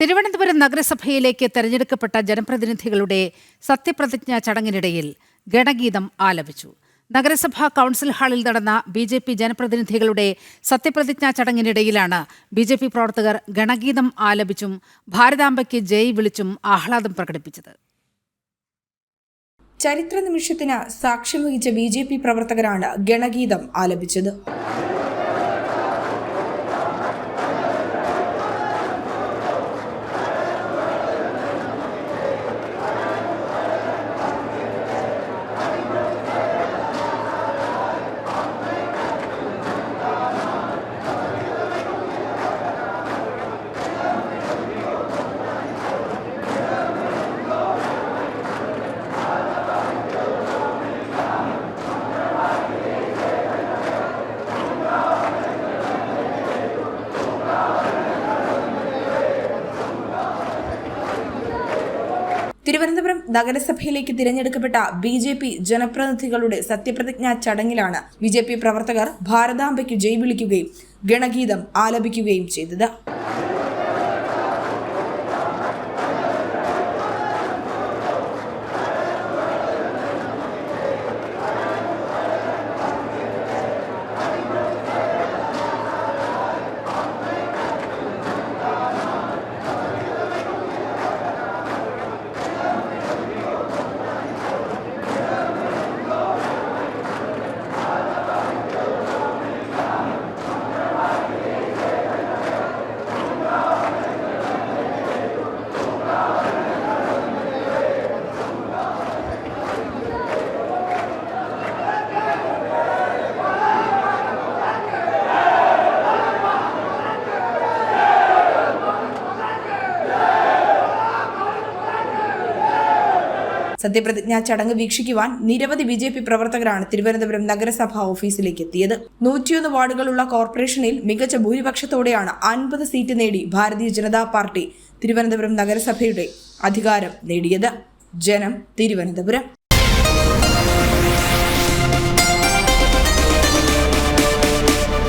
തിരുവനന്തപുരം നഗരസഭയിലേക്ക് തെരഞ്ഞെടുക്കപ്പെട്ട ജനപ്രതിനിധികളുടെ സത്യപ്രതിജ്ഞ ചടങ്ങിനിടയിൽ ഗണഗീതം ആലപിച്ചു. നഗരസഭാ കൗൺസിൽ ഹാളിൽ നടന്ന ബി ജെ പി ജനപ്രതിനിധികളുടെ സത്യപ്രതിജ്ഞാ ചടങ്ങിനിടയിലാണ് ബി ജെ പി പ്രവർത്തകർ ഗണഗീതം ആലപിച്ചും ഭാരതാംബയ്ക്ക് ജയ് വിളിച്ചും ആഹ്ലാദം പ്രകടിപ്പിച്ചത്. ചരിത്ര നിമിഷത്തിന് സാക്ഷ്യം വഹിച്ച ബി ജെ പി പ്രവർത്തകരാണ് ഗണഗീതം ആലപിച്ചത്. തിരുവനന്തപുരം നഗരസഭയിലേക്ക് തിരഞ്ഞെടുക്കപ്പെട്ട ബി ജെ പി ജനപ്രതിനിധികളുടെ സത്യപ്രതിജ്ഞാ ചടങ്ങിലാണ് ബി ജെ പി പ്രവർത്തകർ ഭാരതാംബയ്ക്ക് ജയ് വിളിക്കുകയും ഗണഗീതം ആലപിക്കുകയും ചെയ്തത്. സത്യപ്രതിജ്ഞാ ചടങ്ങ് വീക്ഷിക്കുവാൻ നിരവധി ബി ജെ പി പ്രവർത്തകരാണ് തിരുവനന്തപുരം നഗരസഭാ ഓഫീസിലേക്ക് എത്തിയത്. നൂറ്റിയൊന്ന് വാർഡുകളുള്ള കോർപ്പറേഷനിൽ മികച്ച ഭൂരിപക്ഷത്തോടെയാണ് അൻപത് സീറ്റ് നേടി ഭാരതീയ ജനതാ പാർട്ടി തിരുവനന്തപുരം നഗരസഭയുടെ അധികാരം നേടിയത്. ജനം തിരുവനന്തപുരം.